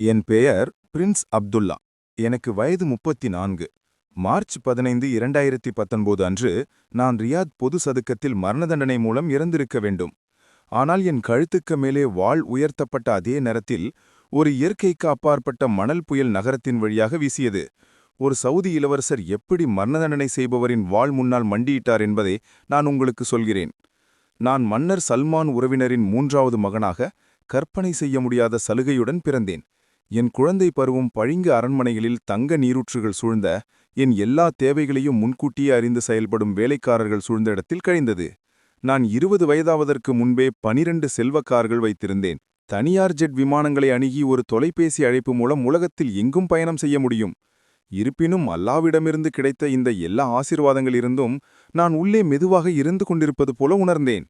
என் பெயர் பிரின்ஸ் அப்துல்லா. எனக்கு வயது முப்பத்தி நான்கு மார்ச் பதினைந்து இரண்டாயிரத்தி பத்தொன்பது அன்று நான் ரியாத் பொது சதுக்கத்தில் மரண தண்டனை மூலம் இறந்திருக்க வேண்டும். ஆனால் என் கழுத்துக்கு மேலே வாள் உயர்த்தப்பட்ட அதே நேரத்தில் ஒரு இயற்கைக்கு அப்பாற்பட்ட மணல் புயல் நகரத்தின் வழியாக வீசியது. ஒரு சவுதி இளவரசர் எப்படி மரண தண்டனை செய்பவரின் வாள் முன்னால் மண்டியிட்டார் என்பதை நான் உங்களுக்கு சொல்கிறேன். நான் மன்னர் சல்மான் உறவினரின் மூன்றாவது மகனாக கற்பனை செய்ய முடியாத சலுகையுடன் பிறந்தேன். என் குழந்தை பருவம் பழிங்கு அரண்மனைகளில் தங்க நீரூற்றுகள் சூழ்ந்த என் எல்லா தேவைகளையும் முன்கூட்டியே அறிந்து செயல்படும் வேலைக்காரர்கள் சூழ்ந்த இடத்தில் கழிந்தது. நான் இருபது வயதாவதற்கு முன்பே பனிரண்டு செல்வக்கார்கள் வைத்திருந்தேன். தனியார் ஜெட் விமானங்களை அணுகி ஒரு தொலைபேசி அழைப்பு மூலம் உலகத்தில் எங்கும் பயணம் செய்ய முடியும். இருப்பினும் அல்லாவிடமிருந்து கிடைத்த இந்த எல்லா ஆசிர்வாதங்களிருந்தும் நான் உள்ளே மெதுவாக இருந்து கொண்டிருப்பது போல உணர்ந்தேன்.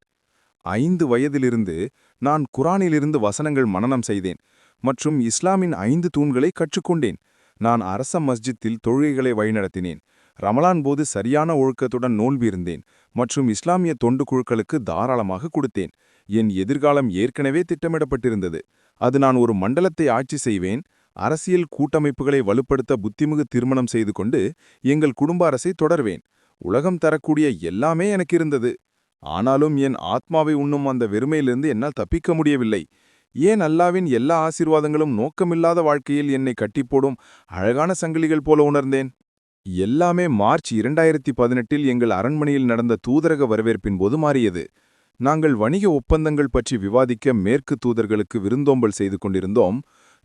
ஐந்து வயதிலிருந்து நான் குரானிலிருந்து வசனங்கள் மனனம் செய்தேன். மற்றும் இஸ்லாமின் ஐந்து தூண்களை கற்றுக்கொண்டேன். நான் அரச மஸ்ஜித்தில் தொழுகைகளை வழிநடத்தினேன். ரமலான் போது சரியான ஒழுக்கத்துடன் நோன்பிருந்தேன் மற்றும் இஸ்லாமிய தொண்டு குழுக்களுக்கு தாராளமாக கொடுத்தேன். என் எதிர்காலம் ஏற்கனவே திட்டமிடப்பட்டிருந்தது. அது நான் ஒரு மண்டலத்தை ஆட்சி செய்வேன் அரசியல் கூட்டமைப்புகளை வலுப்படுத்த புத்திமுக திருமணம் செய்து கொண்டு எங்கள் குடும்ப அரசை தொடர்வேன். உலகம் தரக்கூடிய எல்லாமே எனக்கு இருந்தது. ஆனாலும் என் ஆத்மாவை உண்ணும் அந்த வெறுமையிலிருந்து என்னால் தப்பிக்க முடியவில்லை. ஏன் அல்லாவின் எல்லா ஆசீர்வாதங்களும் நோக்கமில்லாத வாழ்க்கையில் என்னை கட்டிப்போடும் அழகான சங்கிலிகள் போல உணர்ந்தேன். எல்லாமே மார்ச் இரண்டாயிரத்தி பதினெட்டில் எங்கள் அரண்மனையில் நடந்த தூதரக வரவேற்பின் போது மாறியது. நாங்கள் வணிக ஒப்பந்தங்கள் பற்றி விவாதிக்க மேற்கு தூதர்களுக்கு விருந்தோம்பல் செய்து கொண்டிருந்தோம்.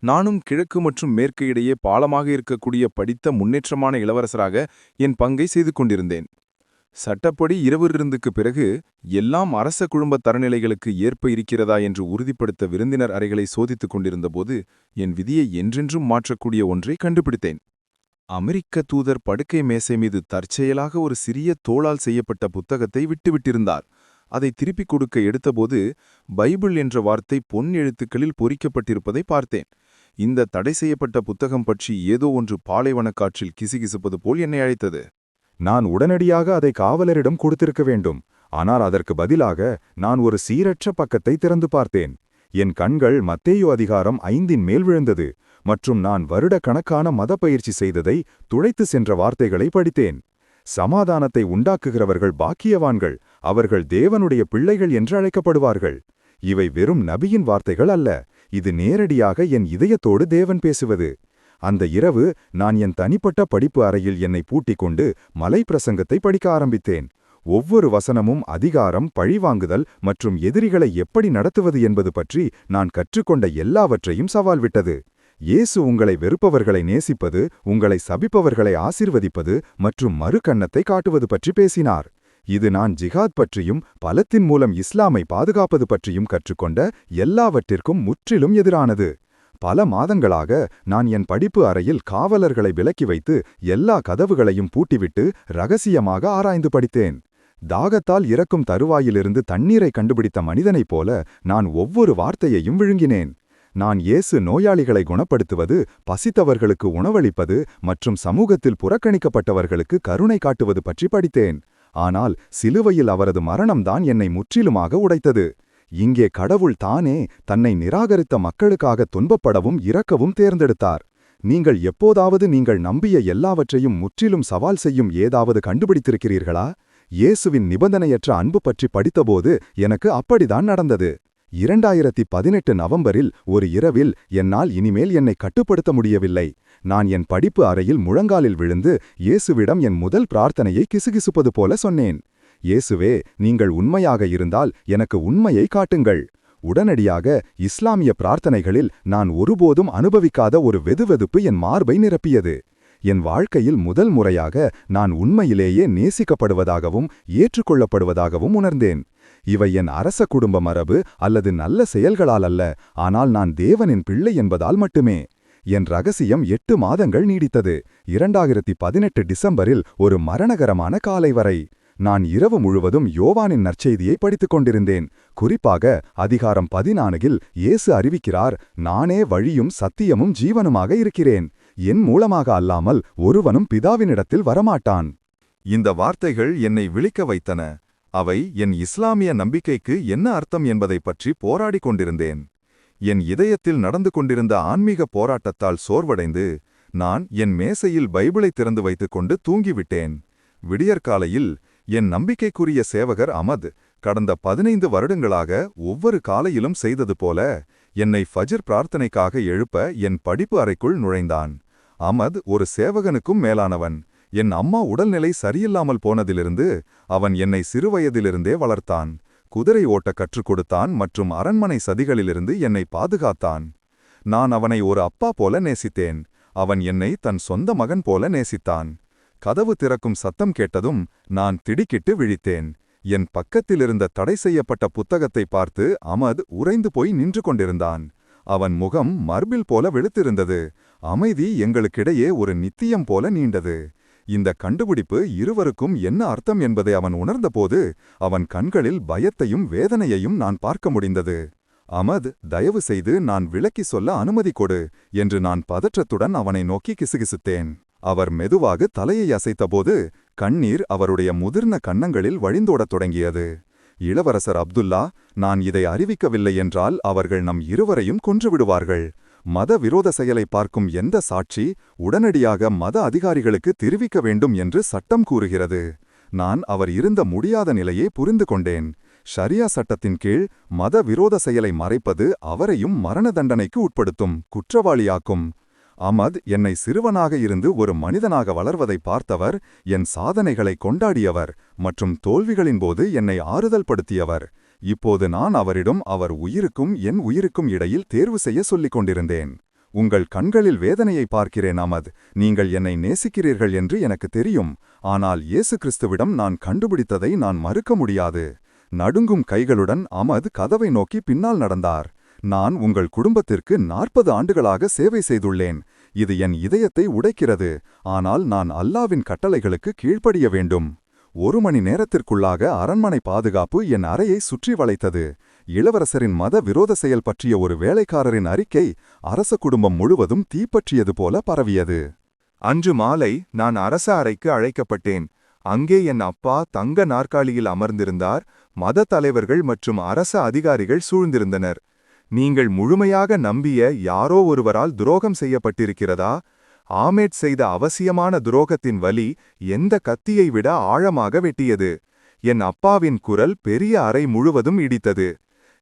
நானும் கிழக்கு மற்றும் மேற்கு இடையே பாலமாக இருக்கக்கூடிய படித்த முன்னேற்றமான இளவரசராக என் பங்கை செய்து கொண்டிருந்தேன். சட்டப்படி இரவு விருந்துக்கு பிறகு எல்லாம் அரச குழும்ப தரநிலைகளுக்கு ஏற்ப இருக்கிறதா என்று உறுதிப்படுத்த விருந்தினர் அறைகளை சோதித்துக் கொண்டிருந்தபோது என் விதியை என்றென்றும் மாற்றக்கூடிய ஒன்றை கண்டுபிடித்தேன். அமெரிக்க தூதர் படுக்கை மேசை மீது தற்செயலாக ஒரு சிறிய தோளால் செய்யப்பட்ட புத்தகத்தை விட்டுவிட்டிருந்தார். அதை திருப்பிக் கொடுக்க எடுத்தபோது பைபிள் என்ற வார்த்தை பொன் எழுத்துக்களில் பொறிக்கப்பட்டிருப்பதை பார்த்தேன். இந்த தடை செய்யப்பட்ட புத்தகம் பற்றி ஏதோ ஒன்று பாலைவனக்காற்றில் கிசுகிசுப்பது போல் என்னை அழைத்தது. நான் உடனடியாக அதை காவலரிடம் கொடுத்திருக்க வேண்டும். ஆனால் அதற்கு பதிலாக நான் ஒரு சீரற்ற பக்கத்தை திறந்து பார்த்தேன். என் கண்கள் மத்தேயோ அதிகாரம் ஐந்தின் மேல் விழுந்தது மற்றும் நான் வருட கணக்கான மத பயிற்சி செய்ததை துளைத்து சென்ற வார்த்தைகளை படித்தேன். சமாதானத்தை உண்டாக்குகிறவர்கள் பாக்கியவான்கள் அவர்கள் தேவனுடைய பிள்ளைகள் என்று அழைக்கப்படுவார்கள். இவை வெறும் நபியின் வார்த்தைகள் அல்ல இது நேரடியாக என் இதயத்தோடு தேவன் பேசுவது. அந்த இரவு நான் என் தனிப்பட்ட படிப்பு அறையில் என்னை பூட்டிக் கொண்டு மலை பிரசங்கத்தை படிக்க ஆரம்பித்தேன். ஒவ்வொரு வசனமும் அதிகாரம் பழிவாங்குதல் மற்றும் எதிரிகளை எப்படி நடத்துவது என்பது பற்றி நான் கற்றுக்கொண்ட எல்லாவற்றையும் சவால் விட்டது. இயேசு உங்களை வெறுப்பவர்களை நேசிப்பது உங்களை சபிப்பவர்களை ஆசிர்வதிப்பது மற்றும் மறுகண்ணத்தை காட்டுவது பற்றி பேசினார். இது நான் ஜிஹாத் பற்றியும் பலத்தின் மூலம் இஸ்லாமை பாதுகாப்பது பற்றியும் கற்றுக்கொண்ட எல்லாவற்றிற்கும் முற்றிலும் எதிரானது. பல மாதங்களாக நான் என் படிப்பு அறையில் காவலர்களை விலக்கி வைத்து எல்லா கதவுகளையும் பூட்டிவிட்டு ரகசியமாக ஆராய்ந்து படித்தேன். தாகத்தால் இறக்கும் தருவாயிலிருந்து தண்ணீரை கண்டுபிடித்த மனிதனைப் போல நான் ஒவ்வொரு வார்த்தையையும் விழுங்கினேன். நான் இயேசு நோயாளிகளை குணப்படுத்துவது பசித்தவர்களுக்கு உணவளிப்பது மற்றும் சமூகத்தில் புறக்கணிக்கப்பட்டவர்களுக்கு கருணை காட்டுவது பற்றி படித்தேன். ஆனால் சிலுவையில் அவரது மரணம்தான் என்னை முற்றிலுமாக உடைத்தது. இங்கே கடவுள் தானே தன்னை நிராகரித்த மக்களுக்காக துன்பப்படவும் இறக்கவும் தேர்ந்தெடுத்தார். நீங்கள் எப்போதாவது நீங்கள் நம்பிய எல்லாவற்றையும் முற்றிலும் சவால் செய்யும் ஏதாவது கண்டுபிடித்திருக்கிறீர்களா? இயேசுவின் நிபந்தனையற்ற அன்பு பற்றி படித்தபோது எனக்கு அப்படிதான் நடந்தது. இரண்டாயிரத்தி பதினெட்டு நவம்பரில் ஒரு இரவில் என்னால் இனிமேல் என்னை கட்டுப்படுத்த முடியவில்லை. நான் என் படிப்பு அறையில் முழங்காலில் விழுந்து இயேசுவிடம் என் முதல் பிரார்த்தனையை கிசுகிசுப்பது போல சொன்னேன். இயேசுவே நீங்கள் உண்மையாக இருந்தால் எனக்கு உண்மையை காட்டுங்கள். உடனடியாக இஸ்லாமிய பிரார்த்தனைகளில் நான் ஒருபோதும் அனுபவிக்காத ஒரு வெதுவெதுப்பு என் மார்பை நிரப்பியது. என் வாழ்க்கையில் முதல் முறையாக நான் உண்மையிலேயே நேசிக்கப்படுவதாகவும் ஏற்றுக்கொள்ளப்படுவதாகவும் உணர்ந்தேன். இவை என் அரச குடும்ப மரபு அல்லது நல்ல செயல்களால் அல்ல ஆனால் நான் தேவனின் பிள்ளை என்பதால் மட்டுமே. என் ரகசியம் எட்டு மாதங்கள் நீடித்தது. இரண்டாயிரத்தி பதினெட்டு டிசம்பரில் ஒரு மரணகரமான காலை வரை. நான் இரவு முழுவதும் யோவானின் நற்செய்தியை படித்துக் கொண்டிருந்தேன். குறிப்பாக அதிகாரம் பதினான்கில் இயேசு அறிவிக்கிறார் நானே வழியும் சத்தியமும் ஜீவனுமாக இருக்கிறேன். என் மூலமாக அல்லாமல் ஒருவனும் பிதாவினிடத்தில் வரமாட்டான். இந்த வார்த்தைகள் என்னை விழிக்க வைத்தன. அவை என் இஸ்லாமிய நம்பிக்கைக்கு என்ன அர்த்தம் என்பதைப் பற்றி போராடிக் கொண்டிருந்தேன். என் இதயத்தில் நடந்து கொண்டிருந்த ஆன்மீக போராட்டத்தால் சோர்வடைந்து நான் என் மேசையில் பைபிளை திறந்து வைத்துக்கொண்டு தூங்கிவிட்டேன். விடியற்காலையில் என் நம்பிக்கைக்குரிய சேவகர் அமத் கடந்த பதினைந்து வருடங்களாக ஒவ்வொரு காலையிலும் செய்தது போல என்னை ஃபஜிர் பிரார்த்தனைக்காக எழுப்ப என் படிப்பு அறைக்குள் நுழைந்தான். அமத் ஒரு சேவகனுக்கும் மேலானவன். என் அம்மா உடல்நிலை சரியில்லாமல் போனதிலிருந்து அவன் என்னை சிறுவயதிலிருந்தே வளர்த்தான். குதிரை ஓட்ட கற்றுக் கொடுத்தான் மற்றும் அரண்மனை சதிகளிலிருந்து என்னை பாதுகாத்தான். நான் அவனை ஒரு அப்பா போல நேசித்தேன். அவன் என்னை தன் சொந்த மகன் போல நேசித்தான். கதவு திறக்கும் சத்தம் கேட்டதும் நான் திடுக்கிட்டு விழித்தேன். என் பக்கத்திலிருந்த தடை செய்யப்பட்ட புத்தகத்தை பார்த்து அமத் உறைந்து போய் நின்று கொண்டிருந்தான். அவன் முகம் மர்பில் போல வெளுத்திருந்தது. அமைதி எங்களுக்கிடையே ஒரு நித்தியம் போல நீண்டது. இந்த கண்டுபிடிப்பு இருவருக்கும் என்ன அர்த்தம் என்பதை அவன் உணர்ந்தபோது அவன் கண்களில் பயத்தையும் வேதனையையும் நான் பார்க்க முடிந்தது. அமத் தயவு செய்து நான் விளக்கி சொல்ல அனுமதி கொடு என்று நான் பதற்றத்துடன் அவனை நோக்கி கிசுகிசுத்தேன். அவர் மெதுவாக தலையை அசைத்தபோது கண்ணீர் அவருடைய முதிர்ந்த கன்னங்களில் வழிந்தோடத் தொடங்கியது. இளவரசர் அப்துல்லா நான் இதை அறிவிக்கவில்லை என்றால் அவர்கள் நம் இருவரையும் கொன்றுவிடுவார்கள். மத விரோத செயலை பார்க்கும் எந்த சாட்சி உடனடியாக மத அதிகாரிகளுக்கு தெரிவிக்க வேண்டும் என்று சட்டம் கூறுகிறது. நான் அவர் இருந்த முடியாத நிலையை புரிந்து கொண்டேன். ஷரியா சட்டத்தின் கீழ் மத விரோத செயலை மறைப்பது அவரையும் மரண தண்டனைக்கு உட்படுத்தும் குற்றவாளியாக்கும். அமத் என்னை சிறுவனாக இருந்து ஒரு மனிதனாக வளர்வதை பார்த்தவர் என் சாதனைகளை கொண்டாடியவர் மற்றும் தோல்விகளின் போது என்னை ஆறுதல் படுத்தியவர். இப்போது நான் அவரிடம் அவர் உயிருக்கும் என் உயிருக்கும் இடையில் தேர்வு செய்ய சொல்லிக் கொண்டிருந்தேன். உங்கள் கண்களில் வேதனையை பார்க்கிறேன் அமத். நீங்கள் என்னை நேசிக்கிறீர்கள் என்று எனக்கு தெரியும். ஆனால் இயேசு கிறிஸ்துவிடம் நான் கண்டுபிடித்ததை நான் மறுக்க முடியாது. நடுங்கும் கைகளுடன் அமத் கதவை நோக்கி பின்னால் நடந்தார். நான் உங்கள் குடும்பத்திற்கு நாற்பது ஆண்டுகளாக சேவை செய்துள்ளேன். இது என் இதயத்தை உடைக்கிறது. ஆனால் நான் அல்லாவின் கட்டளைகளுக்கு கீழ்ப்படிய வேண்டும். ஒரு மணி நேரத்திற்குள்ளாக அரண்மனை பாதுகாப்பு என் அறையை சுற்றி வளைத்தது. இளவரசரின் மத விரோத செயல் பற்றிய ஒரு வேலைக்காரரின் அறிக்கை அரச குடும்பம் முழுவதும் தீப்பற்றியது போல பரவியது. அன்று மாலை நான் அரச அறைக்கு அழைக்கப்பட்டேன். அங்கே என் அப்பா தங்க நாற்காலியில் அமர்ந்திருந்தார். மத தலைவர்கள் மற்றும் அரச அதிகாரிகள் சூழ்ந்திருந்தனர். நீங்கள் முழுமையாக நம்பிய யாரோ ஒருவரால் துரோகம் செய்யப்பட்டிருக்கிறதா? ஆமேட் செய்த அவசியமான துரோகத்தின் வலி எந்த கத்தியை விட ஆழமாக வெட்டியது? என் அப்பாவின் குரல் பெரிய அறை முழுவதும் இடித்தது.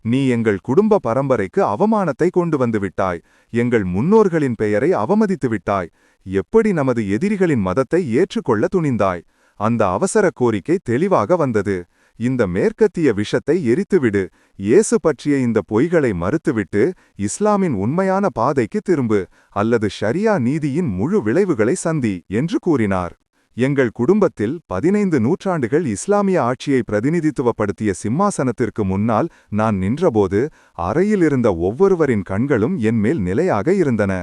நீ எங்கள் குடும்ப பரம்பரைக்கு அவமானத்தை கொண்டு வந்து விட்டாய். எங்கள் முன்னோர்களின் பெயரை அவமதித்து விட்டாய். எப்படி நமது எதிரிகளின் மதத்தை ஏற்றுக்கொள்ள துணிந்தாய்? அந்த அவசர கோரிக்கை தெளிவாக வந்தது. இந்த மேற்கத்திய விஷத்தை எரித்துவிடு. இயேசு பற்றிய இந்த பொய்களை மறுத்துவிட்டு இஸ்லாமின் உண்மையான பாதைக்கு திரும்பு அல்லது ஷரியா நீதியின் முழு விளைவுகளை சந்தி என்று கூறினார். எங்கள் குடும்பத்தில் பதினைந்து நூற்றாண்டுகள் இஸ்லாமிய ஆட்சியை பிரதிநிதித்துவப்படுத்திய சிம்மாசனத்திற்கு முன்னால் நான் நின்றபோது அறையிலிருந்த ஒவ்வொருவரின் கண்களும் என்மேல் நிலையாக இருந்தன.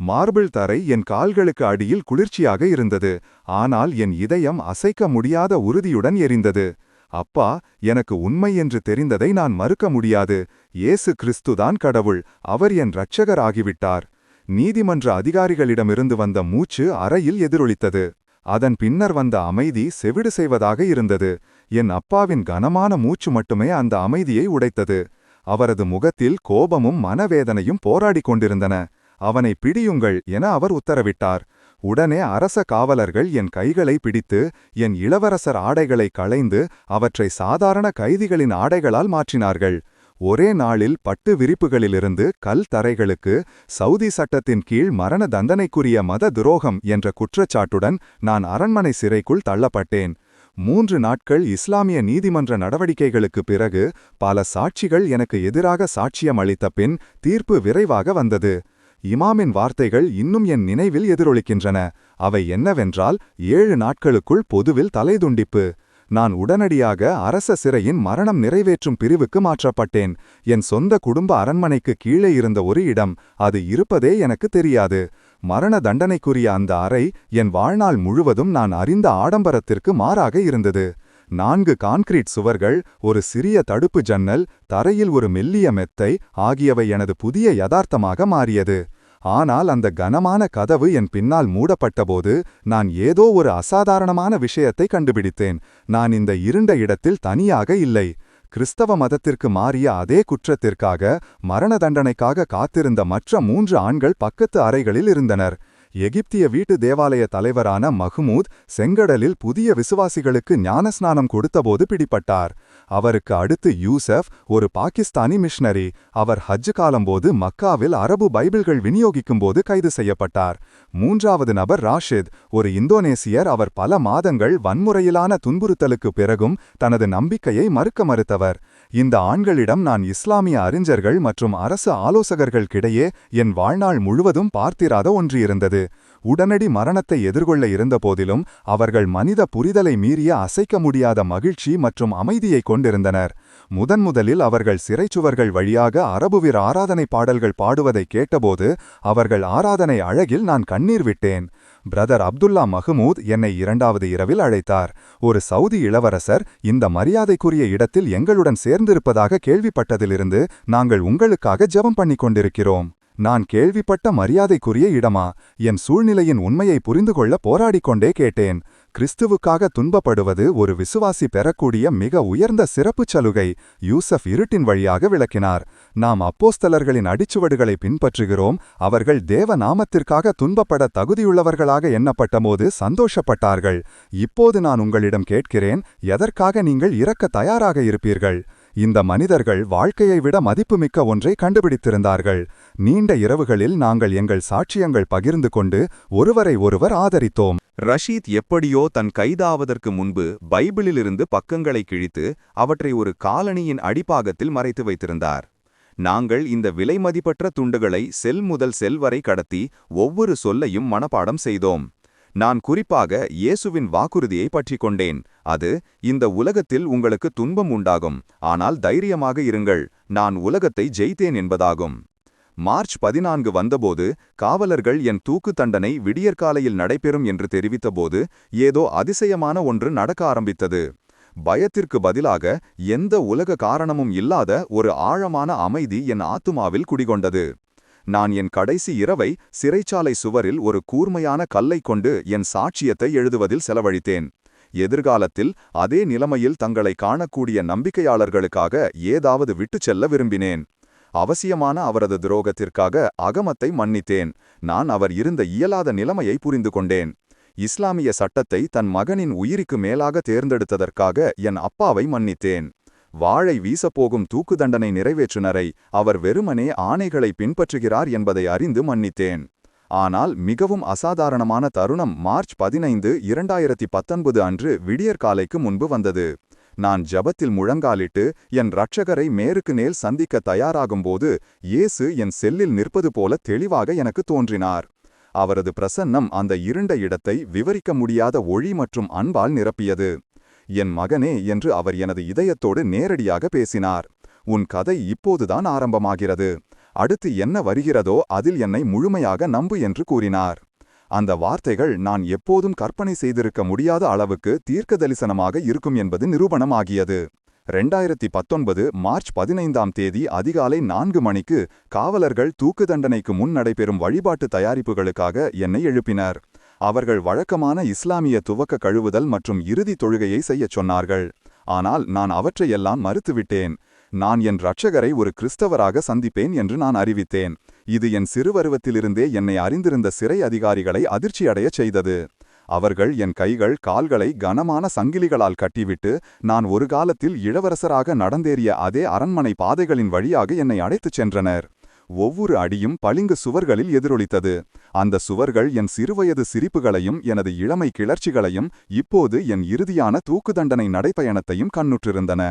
மார்பிள் தரை என் கால்களுக்கு அடியில் குளிர்ச்சியாக இருந்தது ஆனால் என் இதயம் அசைக்க முடியாத உறுதியுடன் எரிந்தது. அப்பா எனக்கு உண்மை என்று தெரிந்ததை நான் மறுக்க முடியாது. இயேசு கிறிஸ்துதான் கடவுள். அவர் என் இரட்சகர் ஆகிவிட்டார் நீதிமன்ற அதிகாரிகளிடமிருந்து வந்த மூச்சு அறையில் எதிரொலித்தது. அதன் பின்னர் வந்த அமைதி செவிடு செய்வதாக இருந்தது. என் அப்பாவின் கனமான மூச்சு மட்டுமே அந்த அமைதியை உடைத்தது. அவரது முகத்தில் கோபமும் மனவேதனையும் போராடிக் கொண்டிருந்தன. அவனை பிடியுங்கள் என அவர் உத்தரவிட்டார். உடனே அரச காவலர்கள் என் கைகளை பிடித்து என் இளவரசர் ஆடைகளை களைந்து அவற்றை சாதாரண கைதிகளின் ஆடைகளால் மாற்றினார்கள். ஒரே நாளில் பட்டு விரிப்புகளிலிருந்து கல் தரைகளுக்கு சவுதி சட்டத்தின் கீழ் மரண தண்டனைக்குரிய மத துரோகம் என்ற குற்றச்சாட்டுடன் நான் அரண்மனை சிறைக்குள் தள்ளப்பட்டேன். மூன்று நாட்கள் இஸ்லாமிய நீதிமன்ற நடவடிக்கைகளுக்கு பிறகு பல சாட்சிகள் எனக்கு எதிராக சாட்சியம் அளித்த பின் தீர்ப்பு விரைவாக வந்தது. இமாமின் வார்த்தைகள் இன்னும் என் நினைவில் எதிரொலிக்கின்றன. அவை என்னவென்றால் ஏழு நாட்களுக்குள் பொதுவில் தலைதுண்டிப்பு. நான் உடனடியாக அரச சிறையின் மரணம் நிறைவேற்றும் பிரிவுக்கு மாற்றப்பட்டேன். என் சொந்த குடும்ப அரண்மனைக்கு கீழே இருந்த ஒரு இடம் அது இருப்பதே எனக்கு தெரியாது. மரண தண்டனைக்குரிய அந்த அறை என் வாழ்நாள் முழுவதும் நான் அறிந்த ஆடம்பரத்திற்கு மாறாக இருந்தது. நான்கு கான்கிரீட் சுவர்கள் ஒரு சிறிய தடுப்பு ஜன்னல் தரையில் ஒரு மெல்லிய மெத்தை ஆகியவை எனது புதிய யதார்த்தமாக மாறியது. ஆனால் அந்த கனமான கதவு என் பின்னால் மூடப்பட்டபோது நான் ஏதோ ஒரு அசாதாரணமான விஷயத்தை கண்டுபிடித்தேன். நான் இந்த இருண்ட இடத்தில் தனியாக இல்லை. கிறிஸ்தவ மதத்திற்கு மாறிய அதே குற்றத்திற்காக மரண தண்டனைக்காக காத்திருந்த மற்ற மூன்று ஆண்கள் பக்கத்து அறைகளில் இருந்தனர். எகிப்திய வீட்டு தேவாலய தலைவரான மஹ்மூத் செங்கடலில் புதிய விசுவாசிகளுக்கு ஞானஸ்நானம் கொடுத்தபோது பிடிபட்டார். அவருக்கு அடுத்து யூசப் ஒரு பாகிஸ்தானி மிஷனரி. அவர் ஹஜ் காலம்போது மக்காவில் அரபு பைபிள்கள் விநியோகிக்கும்போது கைது செய்யப்பட்டார். மூன்றாவது நபர் ராஷித் ஒரு இந்தோனேசியர். அவர் பல மாதங்கள் வன்முறையிலான துன்புறுத்தலுக்கு பிறகும் தனது நம்பிக்கையை மறுக்க மறுத்தவர். இந்த ஆண்களிடம் நான் இஸ்லாமிய அறிஞர்கள் மற்றும் அரசு ஆலோசகர்களுக்கிடையே என் வாழ்நாள் முழுவதும் பார்த்திராத ஒன்று இருந்தது. உடனடி மரணத்தை எதிர்கொள்ள இருந்தபோதிலும் அவர்கள் மனித புரிதலை மீறிய அசைக்க முடியாத மகிழ்ச்சி மற்றும் அமைதியை கொண்டிருந்தனர். முதன்முதலில் அவர்கள் சிறைச்சுவர்கள் வழியாக அரபுவிர் ஆராதனை பாடல்கள் பாடுவதை கேட்டபோது அவர்கள் ஆராதனை அழகில் நான் கண்ணீர் விட்டேன். பிரதர் அப்துல்லா மஹமூத் என்னை இரண்டாவது இரவில் அழைத்தார். ஒரு சவுதி இளவரசர் இந்த மரியாதைக்குரிய இடத்தில் எங்களுடன் சேர்ந்திருப்பதாக கேள்விப்பட்டதிலிருந்து நாங்கள் உங்களுக்காக ஜெபம் பண்ணிக் கொண்டிருக்கிறோம். நான் கேள்விப்பட்ட மரியாதைக்குரிய இடமா? என் சூழ்நிலையின் உண்மையை புரிந்து கொள்ள போராடிக் கொண்டே கேட்டேன். கிறிஸ்துவுக்காக துன்பப்படுவது ஒரு விசுவாசி பெறக்கூடிய மிக உயர்ந்த சிறப்புச் சலுகை யூசப் இருட்டின் வழியாக விளக்கினார். நாம் அப்போஸ்தலர்களின் அடிச்சுவடுகளை பின்பற்றுகிறோம். அவர்கள் தேவ நாமத்திற்காக துன்பப்பட தகுதியுள்ளவர்களாக எண்ணப்பட்டபோது சந்தோஷப்பட்டார்கள். இப்போது நான் உங்களிடம் கேட்கிறேன் எதற்காக நீங்கள் இறக்க தயாராக இருப்பீர்கள்? இந்த மனிதர்கள் வாழ்க்கையை விட மதிப்புமிக்க ஒன்றை கண்டுபிடித்திருந்தார்கள். நீண்ட இரவுகளில் நாங்கள் எங்கள் சாட்சியங்கள் பகிர்ந்து கொண்டு ஒருவரை ஒருவர் ஆதரித்தோம். ரஷீத் எப்படியோ தன் கைதாவதற்கு முன்பு பைபிளிலிருந்து பக்கங்களை கிழித்து அவற்றை ஒரு காலணியின் அடிப்பாகத்தில் மறைத்து வைத்திருந்தார். நாங்கள் இந்த விலைமதிப்பற்ற துண்டுகளை செல் முதல் செல் வரை கடத்தி ஒவ்வொரு சொல்லையும் மனப்பாடம் செய்தோம். நான் குறிப்பாக இயேசுவின் வாக்குறுதியை பற்றிக் கொண்டேன். அது இந்த உலகத்தில் உங்களுக்கு துன்பம் உண்டாகும். ஆனால் தைரியமாக இருங்கள் நான் உலகத்தை ஜெயித்தேன் என்பதாகும். மார்ச் பதினான்கு வந்தபோது காவலர்கள் என் தூக்கு தண்டனை விடியற்காலையில் நடைபெறும் என்று தெரிவித்தபோது ஏதோ அதிசயமான ஒன்று நடக்க ஆரம்பித்தது. பயத்திற்கு பதிலாக எந்த உலக காரணமும் இல்லாத ஒரு ஆழமான அமைதி என் ஆத்துமாவில் குடிகொண்டது. நான் என் கடைசி இரவை சிறைச்சாலை சுவரில் ஒரு கூர்மையான கல்லை கொண்டு என் சாட்சியத்தை எழுதுவதில் செலவழித்தேன். எதிர்காலத்தில் அதே நிலைமையில் தங்களை காணக்கூடிய நம்பிக்கையாளர்களுக்காக ஏதாவது விட்டுச் செல்ல விரும்பினேன். அவசியமான அவரது துரோகத்திற்காக அகமத்தை மன்னித்தேன். நான் அவர் இருந்த இயலாத நிலைமையை புரிந்து கொண்டேன். இஸ்லாமிய சட்டத்தை தன் மகனின் உயிருக்கு மேலாக தேர்ந்தெடுத்ததற்காக என் அப்பாவை மன்னித்தேன். வாழை வீசப்போகும் தூக்கு தண்டனை நிறைவேற்றுனரை அவர் வெறுமனே ஆணைகளை பின்பற்றுகிறார் என்பதை அறிந்து மன்னித்தேன். ஆனால் மிகவும் அசாதாரணமான தருணம் மார்ச் பதினைந்து இரண்டாயிரத்தி பத்தொன்பது அன்று விடியற்காலைக்கு முன்பு வந்தது. நான் ஜபத்தில் முழங்காலிட்டு என் ரட்சகரை மேருக்கு நேல் சந்திக்க தயாராகும்போது இயேசு என் செல்லில் நிற்பது போல தெளிவாக எனக்கு தோன்றினார். அவரது பிரசன்னம் அந்த இருண்ட இடத்தை விவரிக்க முடியாத ஒளி மற்றும் அன்பால் நிரப்பியது. என் மகனே என்று அவர் எனது இதயத்தோடு நேரடியாக பேசினார். உன் கதை இப்போதுதான் ஆரம்பமாகிறது. அடுத்து என்ன வருகிறதோ அதில் என்னை முழுமையாக நம்பு என்று கூறினார். அந்த வார்த்தைகள் நான் எப்போதும் கற்பனை செய்திருக்க முடியாத அளவுக்கு தீர்க்க தரிசனமாக இருக்கும் என்பது நிரூபணமாகியது. ரெண்டாயிரத்தி பத்தொன்பது மார்ச் பதினைந்தாம் தேதி அதிகாலை நான்கு மணிக்கு காவலர்கள் தூக்கு தண்டனைக்கு முன் நடைபெறும் வழிபாட்டு தயாரிப்புகளுக்காக என்னை எழுப்பினர். அவர்கள் வழக்கமான இஸ்லாமிய துவக்க கழுவுதல் மற்றும் இறுதி தொழுகையை செய்யச் சொன்னார்கள். ஆனால் நான் அவற்றையெல்லாம் மறுத்துவிட்டேன். நான் என் இரட்சகரை ஒரு கிறிஸ்தவராக சந்திப்பேன் என்று நான் அறிவித்தேன். இது என் சிறுவருவத்திலிருந்தே என்னை அறிந்திருந்த சிறை அதிகாரிகளை அதிர்ச்சியடையச் செய்தது. அவர்கள் என் கைகள் கால்களை கனமான சங்கிலிகளால் கட்டிவிட்டு நான் ஒரு காலத்தில் இளவரசராக நடந்தேறிய அதே அரண்மனை பாதைகளின் வழியாக என்னை அழைத்துச் சென்றனர். ஒவ்வொரு அடியும் பளிங்கு சுவர்களில் எதிரொலித்தது. அந்த சுவர்கள் என் சிறுவயது சிரிப்புகளையும் எனது இளமை கிளர்ச்சிகளையும் இப்போது என் இறுதியான தூக்கு தண்டனை நடைப்பயணத்தையும் கண்ணுற்றிருந்தன.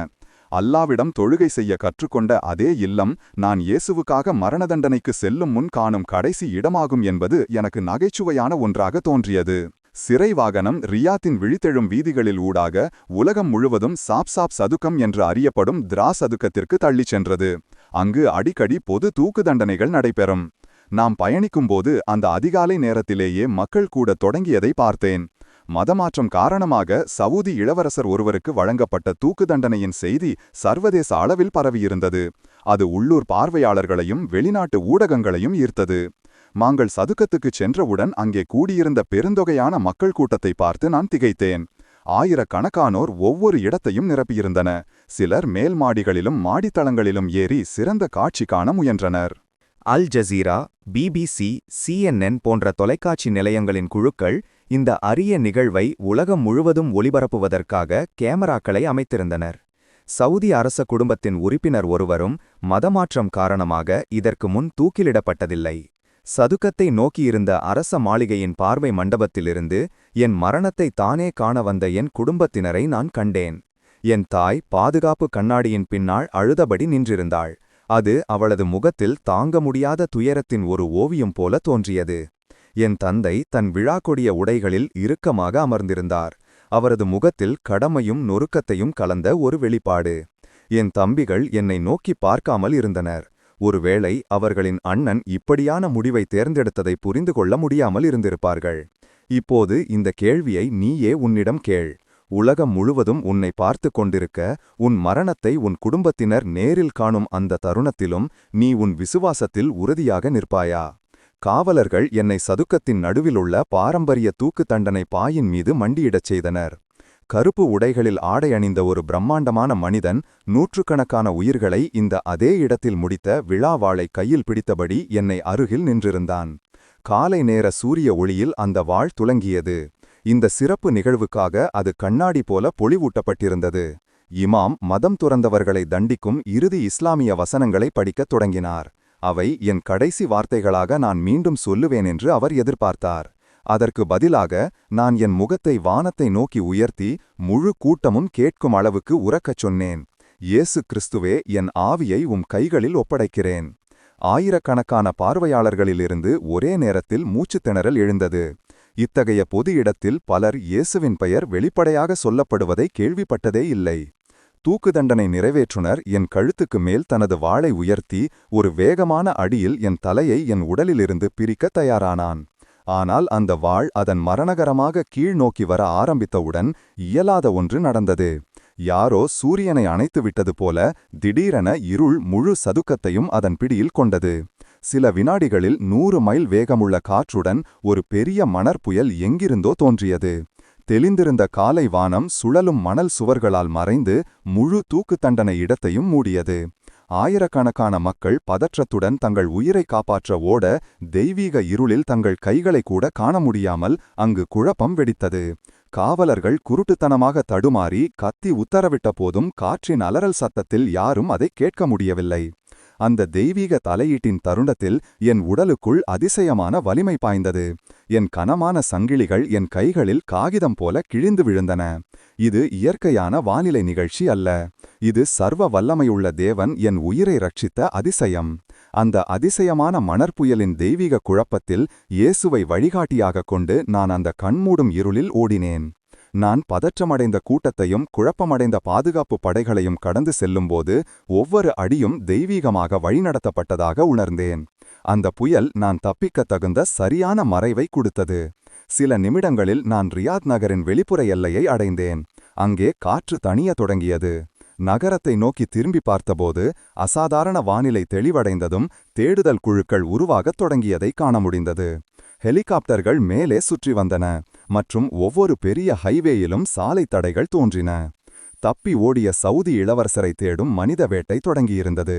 அல்லாவிடம் தொழுகை செய்ய கற்றுக்கொண்ட அதே இல்லம் நான் இயேசுவுக்காக மரண தண்டனைக்கு செல்லும் முன் காணும் கடைசி இடமாகும் என்பது எனக்கு நகைச்சுவையான ஒன்றாக தோன்றியது. சிறை வாகனம் ரியாத்தின் விழித்தெழும் வீதிகளில் ஊடாக உலகம் முழுவதும் சாப் சாப் சதுக்கம் என்று அறியப்படும் திரா சதுக்கத்திற்கு தள்ளிச் சென்றது. அங்கு அடிக்கடி பொது தூக்கு தண்டனைகள் நடைபெறும். நாம் பயணிக்கும்போது அந்த அதிகாலை நேரத்திலேயே மக்கள் கூட தொடங்கியதை பார்த்தேன். மதமாற்றம் காரணமாக சவுதி இளவரசர் ஒருவருக்கு வழங்கப்பட்ட தூக்கு தண்டனையின் செய்தி சர்வதேச அளவில் பரவியிருந்தது. அது உள்ளூர் பார்வையாளர்களையும் வெளிநாட்டு ஊடகங்களையும் ஈர்த்தது. மாங்கள் சதுக்கத்துக்குச் சென்றவுடன் அங்கே கூடியிருந்த பெருந்தொகையான மக்கள் கூட்டத்தை பார்த்து நான் திகைத்தேன். ஆயிரக்கணக்கானோர் ஒவ்வொரு இடத்தையும் நிரப்பியிருந்தன. சிலர் மேல் மாடிகளிலும் மாடித்தளங்களிலும் ஏறி சிறந்த காட்சி காண முயன்றனர். அல் ஜசீரா பிபிசி சிஎன்என் போன்ற தொலைக்காட்சி நிலையங்களின் குழுக்கள் இந்த அரிய நிகழ்வை உலகம் முழுவதும் ஒளிபரப்புவதற்காக கேமராக்களை அமைத்திருந்தனர். சவுதி அரச குடும்பத்தின் உறுப்பினர் ஒருவரும் மதமாற்றம் காரணமாக இதற்கு முன் தூக்கிலிடப்பட்டதில்லை. சதுக்கத்தை நோக்கியிருந்த அரச மாளிகையின் பார்வை மண்டபத்திலிருந்து என் மரணத்தை தானே காண வந்த என் குடும்பத்தினரை நான் கண்டேன். என் தாய் பாதுகாப்பு கண்ணாடியின் பின்னால் அழுதபடி நின்றிருந்தாள். அது அவளது முகத்தில் தாங்க முடியாத துயரத்தின் ஒரு ஓவியம் போல தோன்றியது. என் தந்தை தன் விழாக்கொடிய உடைகளில் இறுக்கமாக அமர்ந்திருந்தார். அவரது முகத்தில் கடமையும் நொறுக்கத்தையும் கலந்த ஒரு வெளிப்பாடு. என் தம்பிகள் என்னை நோக்கி பார்க்காமல் இருந்தனர். ஒருவேளை அவர்களின் அண்ணன் இப்படியான முடிவை தேர்ந்தெடுத்ததை புரிந்து கொள்ள முடியாமல் இருந்திருப்பார்கள். இப்போது இந்த கேள்வியை நீயே உன்னிடம் கேள். உலகம் முழுவதும் உன்னை பார்த்து கொண்டிருக்க உன் மரணத்தை உன் குடும்பத்தினர் நேரில் காணும் அந்த தருணத்திலும் நீ உன் விசுவாசத்தில் உறுதியாக நிற்பாயா? காவலர்கள் என்னை சதுக்கத்தின் நடுவிலுள்ள பாரம்பரிய தூக்கு தண்டனை பாயின் மீது மண்டியிடச் செய்தனர். கருப்பு உடைகளில் ஆடை அணிந்த ஒரு பிரம்மாண்டமான மனிதன் நூற்றுக்கணக்கான உயிர்களை இந்த அதே இடத்தில் முடித்த விழாவாளை கையில் பிடித்தபடி என்னை அருகில் நின்றிருந்தான். காலை நேர சூரிய ஒளியில் அந்த வாழ் துலங்கியது. இந்த சிறப்பு நிகழ்வுக்காக அது கண்ணாடி போல பொலிவூட்டப்பட்டிருந்தது. இமாம் மதம் துறந்தவர்களை தண்டிக்கும் இறுதி இஸ்லாமிய வசனங்களை படிக்கத் தொடங்கினார். அவை என் கடைசி வார்த்தைகளாக நான் மீண்டும் சொல்லுவேன் என்று அவர் எதிர்பார்த்தார். அதற்கு பதிலாக நான் என் முகத்தை வானத்தை நோக்கி உயர்த்தி முழு கூட்டமும் கேட்கும் அளவுக்கு உறக்கச் சொன்னேன். இயேசு கிறிஸ்துவே என் ஆவியை உம் கைகளில் ஒப்படைக்கிறேன். ஆயிரக்கணக்கான பார்வையாளர்களிலிருந்து ஒரே நேரத்தில் மூச்சுத் திணறல் எழுந்தது. இத்தகைய பொது இடத்தில் பலர் இயேசுவின் பெயர் வெளிப்படையாக சொல்லப்படுவதை கேள்விப்பட்டதே இல்லை. தூக்கு தண்டனை நிறைவேற்றுனர் என் கழுத்துக்கு மேல் தனது வாளை உயர்த்தி ஒரு வேகமான அடியில் என் தலையை என் உடலிலிருந்து பிரிக்க தயாரானான். ஆனால் அந்த வாள் அதன் மரணகரமாக கீழ் நோக்கி வர ஆரம்பித்தவுடன் இயலாத ஒன்று நடந்தது. யாரோ சூரியனை அணைத்து விட்டது போல திடீரென இருள் முழு சதுக்கத்தையும் அதன் பிடியில் கொண்டது. சில வினாடிகளில் நூறு மைல் வேகமுள்ள காற்றுடன் ஒரு பெரிய மணற்புயல் எங்கிருந்தோ தோன்றியது. தெளிந்திருந்த காலை வானம் சுழலும் மணல் சுவர்களால் மறைந்து முழு தூக்கு தண்டனை இடத்தையும் மூடியது. ஆயிரக்கணக்கான மக்கள் பதற்றத்துடன் தங்கள் உயிரை காப்பாற்ற ஓட தெய்வீக இருளில் தங்கள் கைகளை கூட காண முடியாமல் அங்கு குழப்பம் வெடித்தது. காவலர்கள் குருட்டுத்தனமாக தடுமாறி கத்தி உத்தரவிட்ட போதும் காற்றின் அலறல் சத்தத்தில் யாரும் அதை கேட்க முடியவில்லை. அந்த தெய்வீக தலையீட்டின் தருணத்தில் என் உடலுக்குள் அதிசயமான வலிமை பாய்ந்தது. என் கனமான சங்கிலிகள் என் கைகளில் காகிதம் போல கிழிந்து விழுந்தன. இது இயற்கையான வானிலை நிகழ்ச்சி அல்ல. இது சர்வ வல்லமையுள்ள தேவன் என் உயிரை ரட்சித்த அதிசயம். அந்த அதிசயமான மணற்புயலின் தெய்வீக குழப்பத்தில் இயேசுவை வழிகாட்டியாகக் கொண்டு நான் அந்த கண்மூடும் இருளில் ஓடினேன். நான் பதற்றமடைந்த கூட்டத்தையும் குழப்பமடைந்த பாதுகாப்பு படைகளையும் கடந்து செல்லும்போது ஒவ்வொரு அடியும் தெய்வீகமாக வழிநடத்தப்பட்டதாக உணர்ந்தேன். அந்த புயல் நான் தப்பிக்கத் தகுந்த சரியான மறைவை கொடுத்தது. சில நிமிடங்களில் நான் ரியாத் நகரின் வெளிப்புற எல்லையை அடைந்தேன். அங்கே காற்று தணிய தொடங்கியது. நகரத்தை நோக்கி திரும்பி பார்த்தபோது அசாதாரண வானிலை தெளிவடைந்ததும் தேடுதல் குழுக்கள் உருவாகத் தொடங்கியதை காண முடிந்தது. ஹெலிகாப்டர்கள் மேலே சுற்றி வந்தன. மற்றும் ஒவ்வொரு பெரிய ஹைவேயிலும் சாலை தடைகள் தோன்றின. தப்பி ஓடிய சவுதி இளவரசரை தேடும் மனித வேட்டை தொடங்கியிருந்தது.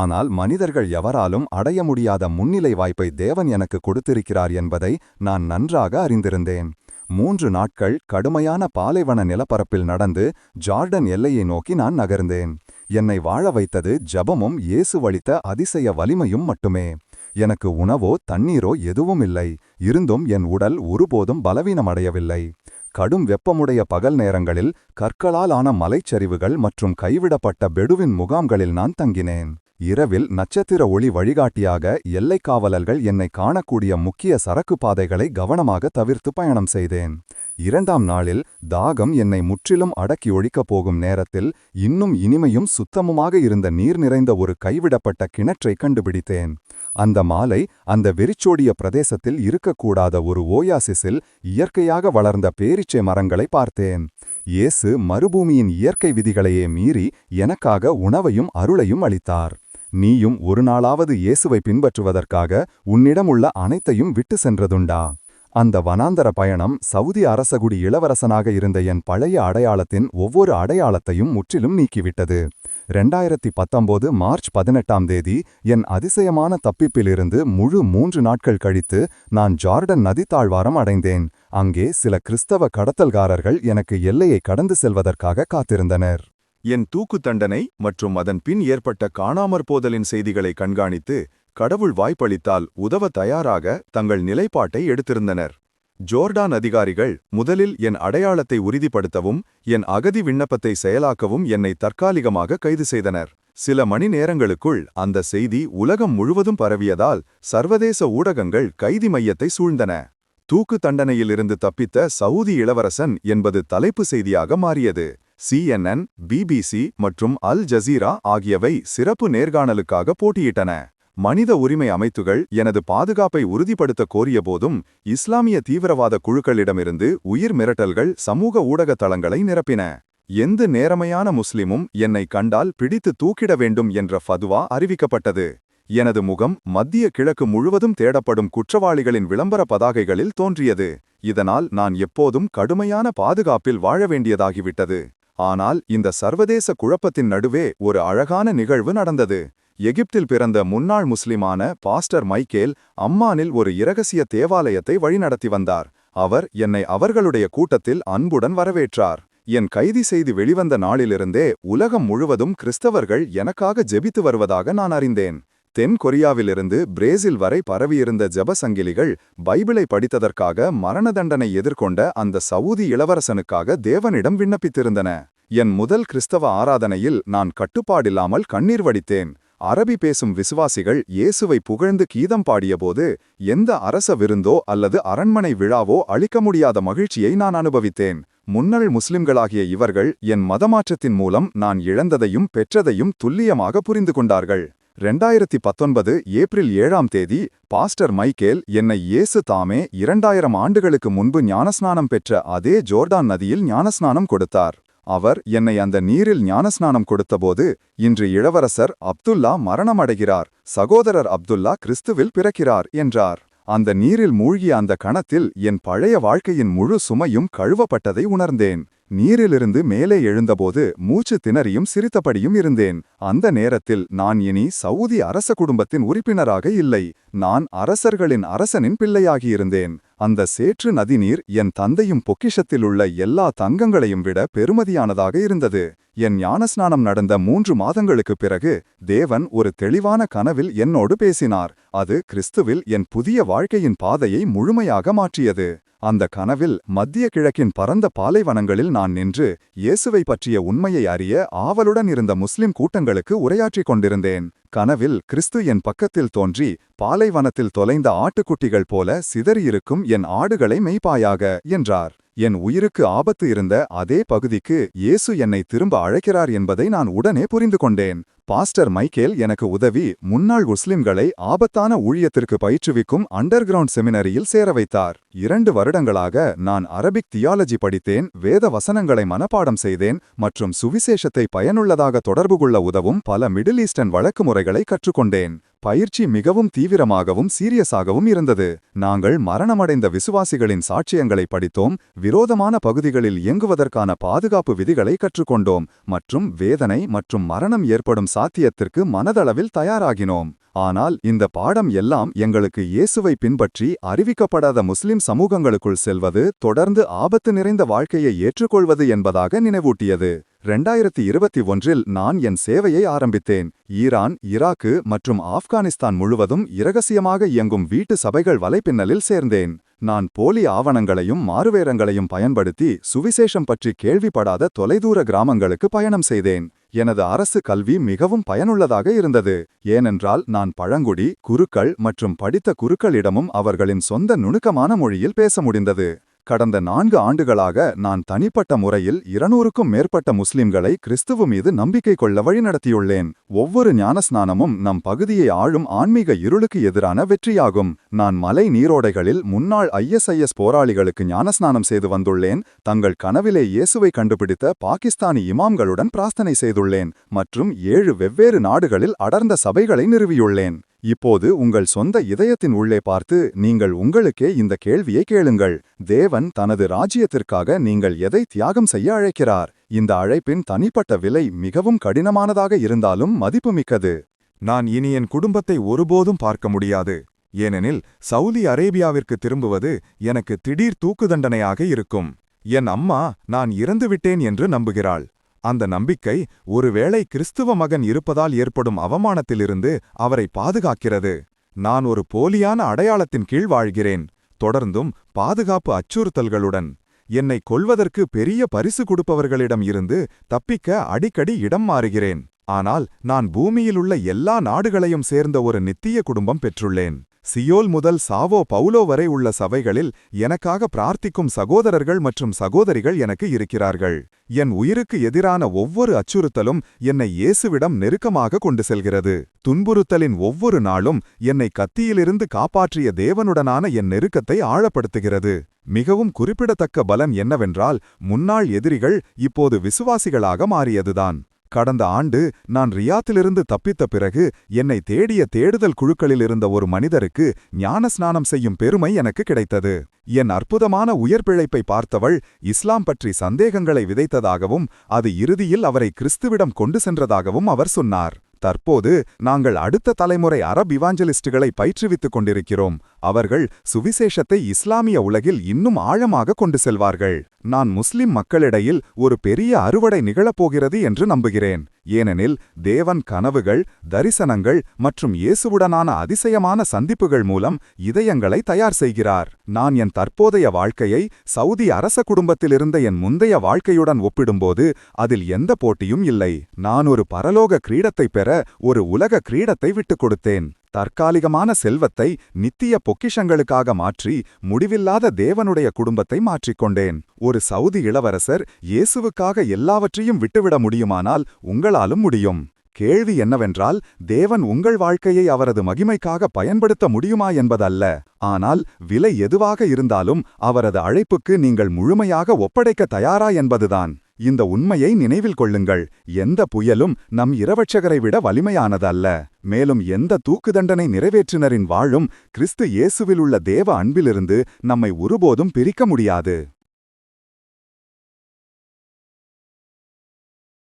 ஆனால் மனிதர்கள் எவராலும் அடைய முடியாத முன்னிலை வாய்ப்பை தேவன் எனக்கு கொடுத்திருக்கிறார் என்பதை நான் நன்றாக அறிந்திருந்தேன். மூன்று நாட்கள் கடுமையான பாலைவன நிலப்பரப்பில் நடந்து ஜார்டன் எல்லையை நோக்கி நான் நகர்ந்தேன். என்னை வாழ வைத்தது ஜபமும் இயேசு வளித்த அதிசய வலிமையும் மட்டுமே. எனக்கு உணவோ தண்ணீரோ எதுவும் இல்லை இருந்தும் என் உடல் ஒருபோதும் பலவீனமடையவில்லை. கடும் வெப்பமுடைய பகல் நேரங்களில் கற்களால் ஆன மலைச்சரிவுகள் மற்றும் கைவிடப்பட்ட பெடுவின் முகாம்களில் நான் தங்கினேன். இரவில் நட்சத்திர ஒளி வழிகாட்டியாக எல்லைக் காவலர்கள் என்னை காணக்கூடிய முக்கிய சரக்கு பாதைகளை கவனமாக தவிர்த்து பயணம் செய்தேன். இரண்டாம் நாளில் தாகம் என்னை முற்றிலும் அடக்கி ஒழிக்கப் போகும் நேரத்தில் இன்னும் இனிமையும் சுத்தமுமாக இருந்த நீர் நிறைந்த ஒரு கைவிடப்பட்ட கிணற்றை கண்டுபிடித்தேன். அந்த மாலை அந்த வெறிச்சோடிய பிரதேசத்தில் இருக்கக்கூடாத ஒரு ஓயாசிஸில் இயற்கையாக வளர்ந்த பேரிச்சை மரங்களை பார்த்தேன். இயேசு மறுபூமியின் இயற்கை விதிகளையே மீறி எனக்காக உணவையும் அருளையும் அளித்தார். நீயும் ஒரு நாளாவது இயேசுவை பின்பற்றுவதற்காக உன்னிடமுள்ள அனைத்தையும் விட்டு சென்றதுண்டா. அந்த வனாந்தர பயணம் சவுதி அரசகுடி இளவரசனாக இருந்த என் பழைய அடையாளத்தின் ஒவ்வொரு அடையாளத்தையும் முற்றிலும் நீக்கிவிட்டது. ரெண்டாயிரத்தி பத்தொம்போது மார்ச் பதினெட்டாம் தேதி என் அதிசயமான தப்பிப்பிலிருந்து முழு மூன்று நாட்கள் கழித்து நான் ஜார்டன் நதித்தாழ்வாரம் அடைந்தேன். அங்கே சில கிறிஸ்தவ கடத்தல்காரர்கள் எனக்கு எல்லையை கடந்து செல்வதற்காக காத்திருந்தனர். என் தூக்கு தண்டனை மற்றும் அதன் பின் ஏற்பட்ட காணாமற் போதலின் செய்திகளை கண்காணித்து கடவுள் வாய்ப்பளித்தால் உதவ தயாராக தங்கள் நிலைப்பாட்டை எடுத்திருந்தனர். ஜோர்டான் அதிகாரிகள் முதலில் என் அடையாளத்தை உறுதிப்படுத்தவும் என் அகதி விண்ணப்பத்தை செயலாக்கவும் என்னை தற்காலிகமாக கைது செய்தனர். சில மணி நேரங்களுக்குள் அந்த செய்தி உலகம் முழுவதும் பரவியதால் சர்வதேச ஊடகங்கள் கைதி மையத்தை சூழ்ந்தன. தூக்கு தண்டனையிலிருந்து தப்பித்த சவுதி இளவரசன் என்பது தலைப்பு செய்தியாக மாறியது. சிஎன்என் பிபிசி மற்றும் அல் ஜசீரா ஆகியவை சிறப்பு நேர்காணலுக்காக போட்டியிட்டன. மனித உரிமை அமைப்புகள் எனது பாதுகாப்பை உறுதிப்படுத்த கோரியபோதும் இஸ்லாமிய தீவிரவாத குழுக்களிடமிருந்து உயிர் மிரட்டல்கள் சமூக ஊடக தளங்களை நிரப்பின. எந்த நேரமையான முஸ்லிமும் என்னை கண்டால் பிடித்து தூக்கிட வேண்டும் என்ற ஃபதுவா அறிவிக்கப்பட்டது. எனது முகம் மத்திய கிழக்கு முழுவதும் தேடப்படும் குற்றவாளிகளின் விளம்பர பதாகைகளில் தோன்றியது. இதனால் நான் எப்போதும் கடுமையான பாதுகாப்பில் வாழ வேண்டியதாகிவிட்டது. ஆனால் இந்த சர்வதேச குழப்பத்தின் நடுவே ஒரு அழகான நிகழ்வு நடந்தது. எகிப்தில் பிறந்த முன்னாள் முஸ்லிமான பாஸ்டர் மைக்கேல் அம்மானில் ஒரு இரகசிய தேவாலயத்தை வழிநடத்தி வந்தார். அவர் என்னை அவர்களுடைய கூட்டத்தில் அன்புடன் வரவேற்றார். என் கைதி செய்தி வெளிவந்த நாளிலிருந்தே உலகம் முழுவதும் கிறிஸ்தவர்கள் எனக்காக ஜெபித்து வருவதாக நான் அறிந்தேன். தென் கொரியாவிலிருந்து பிரேசில் வரை பரவியிருந்த ஜபசங்கிலிகள் பைபிளை படித்ததற்காக மரண தண்டனை எதிர்கொண்ட அந்த சவுதி இளவரசனுக்காக தேவனிடம் விண்ணப்பித்திருந்தன. என் முதல் கிறிஸ்தவ ஆராதனையில் நான் கட்டுப்பாடில்லாமல் கண்ணீர் வடித்தேன். அரபி பேசும் விசுவாசிகள் இயேசுவை புகழ்ந்து கீதம் பாடியபோது எந்த அரச விருந்தோ அல்லது அரண்மனை விழாவோ அளிக்க முடியாத மகிழ்ச்சியை நான் அனுபவித்தேன். முன்னள் முஸ்லிம்களாகிய இவர்கள் என் மதமாற்றத்தின் மூலம் நான் இழந்ததையும் பெற்றதையும் துல்லியமாக புரிந்து கொண்டார்கள். ரெண்டாயிரத்தி பத்தொன்பது ஏப்ரல் ஏழாம் தேதி பாஸ்டர் மைக்கேல் என்னை இயேசு தாமே இரண்டாயிரம் ஆண்டுகளுக்கு முன்பு ஞானஸ்நானம் பெற்ற அதே ஜோர்டான் நதியில் ஞானஸ்நானம் கொடுத்தார். அவர் என்னை அந்த நீரில் ஞானஸ்நானம் கொடுத்தபோது இன்று இளவரசர் அப்துல்லா மரணமடைகிறார் சகோதரர் அப்துல்லா கிறிஸ்துவில் பிறக்கிறார் என்றார். அந்த நீரில் மூழ்கிய அந்த கணத்தில் என் பழைய வாழ்க்கையின் முழு சுமையும் கழுவப்பட்டதை உணர்ந்தேன். நீரிலிருந்து மேலே எழுந்தபோது மூச்சு திணறியும் சிரித்தபடியும் இருந்தேன். அந்த நேரத்தில் நான் இனி சவுதி அரச குடும்பத்தின் உறுப்பினராக இல்லை. நான் அரசர்களின் அரசனின் பிள்ளையாகியிருந்தேன் அந்த சேற்று நதிநீர் என் தந்தையும் பொக்கிஷத்தில் உள்ள எல்லா தங்கங்களையும் விட பெருமதியானதாக இருந்தது. என் ஞானஸ்நானம் நடந்த மூன்று மாதங்களுக்குப் பிறகு தேவன் ஒரு தெளிவான கனவில் என்னோடு பேசினார். அது கிறிஸ்துவில் என் புதிய வாழ்க்கையின் பாதையை முழுமையாக மாற்றியது. அந்த கனவில் மத்திய கிழக்கின் பரந்த பாலைவனங்களில் நான் நின்று இயேசுவை பற்றிய உண்மையை அறிய ஆவலுடன் இருந்த முஸ்லிம் கூட்டங்களுக்கு உரையாற்றிக் கொண்டிருந்தேன். கனவில் கிறிஸ்து என் பக்கத்தில் தோன்றி பாலைவனத்தில் தொலைந்த ஆட்டுக்குட்டிகள் போல சிதறியிருக்கும் என் ஆடுகளை மெய்ப்பாயாக என்றார். என் உயிருக்கு ஆபத்து இருந்த அதே பகுதிக்கு இயேசு என்னை திரும்ப அழைக்கிறார் என்பதை நான் உடனே புரிந்து கொண்டேன். பாஸ்டர் மைக்கேல் எனக்கு உதவி முன்னாள் முஸ்லிம்களை ஆபத்தான ஊழியத்திற்கு பயிற்றுவிக்கும் அண்டர் கிரவுண்ட் செமினரியில் சேர வைத்தார். இரண்டு வருடங்களாக நான் அரபிக் தியாலஜி படித்தேன் வேத வசனங்களை மனப்பாடம் செய்தேன் மற்றும் சுவிசேஷத்தை பயனுள்ளதாக தொடர்பு கொள்ள உதவும் பல மிடில் ஈஸ்டர்ன் வழக்கு முறைகளை கற்றுக்கொண்டேன். பயிற்சி மிகவும் தீவிரமாகவும் சீரியஸாகவும் இருந்தது. நாங்கள் மரணமடைந்த விசுவாசிகளின் சாட்சியங்களை படித்தோம் விரோதமான பகுதிகளில் இயங்குவதற்கான பாதுகாப்பு விதிகளை கற்றுக்கொண்டோம் மற்றும் வேதனை மற்றும் மரணம் ஏற்படும் சாத்தியத்திற்கு மனதளவில் தயாராகினோம். ஆனால் இந்த பாடம் எல்லாம் எங்களுக்கு இயேசுவை பின்பற்றி அறிவிக்கப்படாத முஸ்லிம் சமூகங்களுக்குள் செல்வது தொடர்ந்து ஆபத்து நிறைந்த வாழ்க்கையை ஏற்றுக்கொள்வது என்பதாக நினைவூட்டியது. ரெண்டாயிரத்தி இருபத்தி ஒன்றில் நான் என் சேவையை ஆரம்பித்தேன். ஈரான் ஈராக்கு மற்றும் ஆப்கானிஸ்தான் முழுவதும் இரகசியமாக இயங்கும் வீட்டு சபைகள் வலைப்பின்னலில் சேர்ந்தேன். நான் போலி ஆவணங்களையும் மாறுவேரங்களையும் பயன்படுத்தி சுவிசேஷம் பற்றி கேள்விப்படாத தொலைதூர கிராமங்களுக்கு பயணம் செய்தேன். எனது அரசு கல்வி மிகவும் பயனுள்ளதாக இருந்தது. ஏனென்றால் நான் பழங்குடி குருக்கள் மற்றும் படித்த குருக்களிடமும் அவர்களின் சொந்த நுணுக்கமான மொழியில் பேச முடிந்தது. கடந்த நான்கு ஆண்டுகளாக நான் தனிப்பட்ட முறையில் இருநூறுக்கும் மேற்பட்ட முஸ்லிம்களை கிறிஸ்துவ மீது நம்பிக்கை கொள்ள வழிநடத்தியுள்ளேன். ஒவ்வொரு ஞானஸ்நானமும் நம் பகுதியை ஆளும் ஆன்மீக இருளுக்கு எதிரான வெற்றியாகும். நான் மலை நீரோடைகளில் முன்னாள் ஐஎஸ்ஐஎஸ் போராளிகளுக்கு ஞானஸ்நானம் செய்து வந்துள்ளேன். தங்கள் கனவிலே இயேசுவை கண்டுபிடித்த பாகிஸ்தானி இமாம்களுடன் பிரார்த்தனை செய்துள்ளேன். மற்றும் ஏழு வெவ்வேறு நாடுகளில் அடர்ந்த சபைகளை நிறுவியுள்ளேன். இப்போது உங்கள் சொந்த இதயத்தின் உள்ளே பார்த்து நீங்கள் உங்களுக்கே இந்த கேள்வியை கேளுங்கள். தேவன் தனது ராஜ்யத்திற்காக நீங்கள் எதை தியாகம் செய்ய அழைக்கிறார்? இந்த அழைப்பின் தனிப்பட்ட விலை மிகவும் கடினமானதாக இருந்தாலும் மதிப்புமிக்கது. நான் இனி என் குடும்பத்தை ஒருபோதும் பார்க்க முடியாது. ஏனெனில் சவுதி அரேபியாவிற்கு திரும்புவது எனக்கு திடீர் தூக்கு தண்டனையாக இருக்கும். என் அம்மா நான் இறந்துவிட்டேன் என்று நம்புகிறாள். அந்த நம்பிக்கை ஒருவேளை கிறிஸ்துவ மகன் இருப்பதால் ஏற்படும் அவமானத்திலிருந்து அவரை பாதுகாக்கிறது. நான் ஒரு போலியான அடையாளத்தின் கீழ் வாழ்கிறேன். தொடர்ந்தும் பாதுகாப்பு அச்சுறுத்தல்களுடன் என்னை கொல்வதற்கு பெரிய பரிசு கொடுப்பவர்களிடம் இருந்து தப்பிக்க அடிக்கடி இடம் மாறுகிறேன். ஆனால் நான் பூமியிலுள்ள எல்லா நாடுகளையும் சேர்ந்த ஒரு நித்திய குடும்பம் பெற்றுள்ளேன். சியோல் முதல் சாவோ பவுலோ வரை உள்ள சபைகளில் எனக்காக பிரார்த்திக்கும் சகோதரர்கள் மற்றும் சகோதரிகள் எனக்கு இருக்கிறார்கள். என் உயிருக்கு எதிரான ஒவ்வொரு அச்சுறுத்தலும் என்னை இயேசுவிடம் நெருக்கமாக கொண்டு செல்கிறது. துன்புறுத்தலின் ஒவ்வொரு நாளும் என்னை கத்தியிலிருந்து காப்பாற்றிய தேவனுடனான என் நெருக்கத்தை ஆழப்படுத்துகிறது. மிகவும் குறிப்பிடத்தக்க பலன் என்னவென்றால் முன்னாள் எதிரிகள் இப்போது விசுவாசிகளாக மாறியதுதான். கடந்த ஆண்டு நான் ரியாத்திலிருந்து தப்பித்த பிறகு என்னை தேடிய தேடுதல் குழுக்களில் இருந்த ஒரு மனிதருக்கு ஞானஸ்நானம் செய்யும் பெருமை எனக்கு கிடைத்தது. என் அற்புதமான உயர் பிழைப்பை பார்த்தவள் இஸ்லாம் பற்றி சந்தேகங்களை விதைத்ததாகவும் அது இறுதியில் அவரை கிறிஸ்துவிடம் கொண்டு சென்றதாகவும் அவர் சொன்னார். தற்போது நாங்கள் அடுத்த தலைமுறை அரப் இவாஞ்சலிஸ்டுகளை பயிற்றுவித்துக் கொண்டிருக்கிறோம். அவர்கள் சுவிசேஷத்தை இஸ்லாமிய உலகில் இன்னும் ஆழமாக கொண்டு செல்வார்கள். நான் முஸ்லிம் மக்களிடையில் ஒரு பெரிய அறுவடை நிகழப்போகிறது என்று நம்புகிறேன். ஏனெனில் தேவன் கனவுகள் தரிசனங்கள் மற்றும் இயேசுவுடனான அதிசயமான சந்திப்புகள் மூலம் இதயங்களை தயார் செய்கிறார். நான் என் தற்போதைய வாழ்க்கையை சவுதி அரச குடும்பத்திலிருந்த என் முந்தைய வாழ்க்கையுடன் ஒப்பிடும்போது அதில் எந்த போட்டியும் இல்லை. நான் ஒரு பரலோக கிரீடத்தை பெற ஒரு உலக கிரீடத்தை விட்டுக் கொடுத்தேன். தற்காலிகமான செல்வத்தை நித்திய பொக்கிஷங்களுக்காக மாற்றி முடிவில்லாத தேவனுடைய குடும்பத்தை மாற்றிக்கொண்டேன். ஒரு சவுதி இளவரசர் இயேசுவுக்காக எல்லாவற்றையும் விட்டுவிட முடியுமானால் உங்களாலும் முடியும். கேள்வி என்னவென்றால் தேவன் உங்கள் வாழ்க்கையை அவரது மகிமைக்காக பயன்படுத்த முடியுமா என்பதல்ல. ஆனால் விலை எதுவாக இருந்தாலும் அவரது அழைப்புக்கு நீங்கள் முழுமையாக ஒப்படைக்க தயாரா என்பதுதான். இந்த உண்மையை நினைவில் கொள்ளுங்கள். எந்த புயலும் நம் இரவட்சகரை விட வலிமையானதல்ல. மேலும் எந்த தூக்கு தண்டனை நிறைவேற்றினரின் வாழும் கிறிஸ்து இயேசுவில் உள்ள தேவ அன்பிலிருந்து நம்மை ஒருபோதும் பிரிக்க முடியாது.